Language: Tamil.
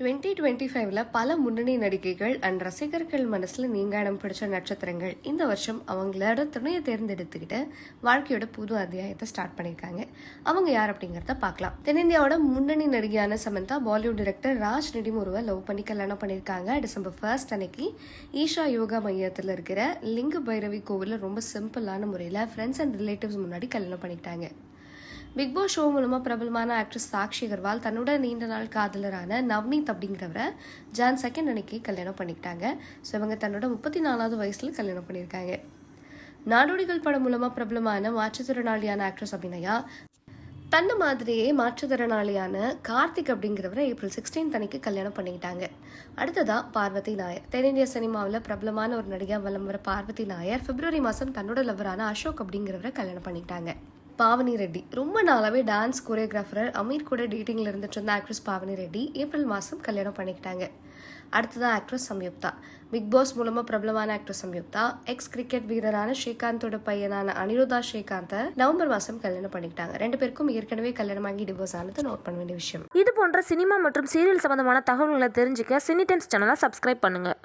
டுவெண்ட்டி டுவெண்ட்டி ஃபைவ்ல பல முன்னணி நடிகைகள் அண்ட் ரசிகர்கள் மனசுல நீங்க இடம் பிடிச்ச நட்சத்திரங்கள். இந்த வருஷம் அவங்களோட துணையை தேர்ந்தெடுத்துக்கிட்டு வாழ்க்கையோட புது அத்தியாயத்தை ஸ்டார்ட் பண்ணியிருக்காங்க. அவங்க யார் அப்படிங்கிறத பார்க்கலாம். தென்னிந்தியாவோட முன்னணி நடிகையான சமந்தா பாலிவுட் டைரக்டர் ராஜ் நெடிமுருவை லவ் பண்ணி கல்யாணம் பண்ணியிருக்காங்க. டிசம்பர் ஃபர்ஸ்ட் அன்னைக்கு ஈஷா யோகா மையத்தில் இருக்கிற லிங்க பைரவி கோவிலில் ரொம்ப சிம்பிளான முறையில் ஃப்ரெண்ட்ஸ் அண்ட் ரிலேட்டிவ்ஸ் முன்னாடி கல்யாணம் பண்ணிக்கிட்டாங்க. பிக் பாஸ் ஷோ மூலமாக பிரபலமான ஆக்ட்ரஸ் சாக்ஷி அகர்வால் தன்னோட நீண்ட நாள் காதலரான நவ்னீத் அப்படிங்கிறவரை ஜான் செகண்ட் அன்னைக்கு கல்யாணம் பண்ணிக்கிட்டாங்க. ஸோ இவங்க தன்னோட முப்பத்தி நாலாவது வயசில் கல்யாணம் பண்ணியிருக்காங்க. நாடோடிகள் படம் மூலமாக பிரபலமான மாற்றுத்திறனாளியான ஆக்ட்ரஸ் அபிநயா தன்னை மாதிரியே மாற்றுத்திறனாளியான கார்த்திக் அப்படிங்கிறவரை ஏப்ரல் சிக்ஸ்டீன் அன்னைக்கு கல்யாணம் பண்ணிக்கிட்டாங்க. அடுத்ததா பார்வதி நாயர். தென்னிந்திய சினிமாவில் பிரபலமான ஒரு நடிகை வலம் வர பார்வதி நாயர் பிப்ரவரி மாதம் தன்னோட லவரான அசோக் அப்படிங்கிறவரை கல்யாணம் பண்ணிக்கிட்டாங்க. பாவனி ரெட்டி. ரொம்ப நாளாவே டான்ஸ் கோரியோகிராஃபர் அமீர் கூட டேட்டிங்கில் இருந்துட்டு இருந்த ஆக்ட்ரஸ் பாவனி ரெட்டி ஏப்ரல் மாதம் கல்யாணம் பண்ணிக்கிட்டாங்க. அடுத்ததான் ஆக்ட்ரஸ் சம்யுக்தா. பிக் பாஸ் மூலமாக பிரபலமான ஆக்ட்ரஸ் சம்யுக்தா எக்ஸ் கிரிக்கெட் வீரரான ஸ்ரீகாந்தோட பையனான அனிருதா ஸ்ரீகாந்தை நவம்பர் மாதம் கல்யாணம் பண்ணிக்கிட்டாங்க. ரெண்டு பேருக்கும் ஏற்கனவே கல்யாணமாகி டிவோர்ஸ் ஆனது நோட் பண்ண வேண்டிய விஷயம். இது போன்ற சினிமா மற்றும் சீரியல் சம்பந்தமான தகவல்களை தெரிஞ்சுக்க சினி டைம்ஸ் சேனலை சப்ஸ்கிரைப் பண்ணுங்கள்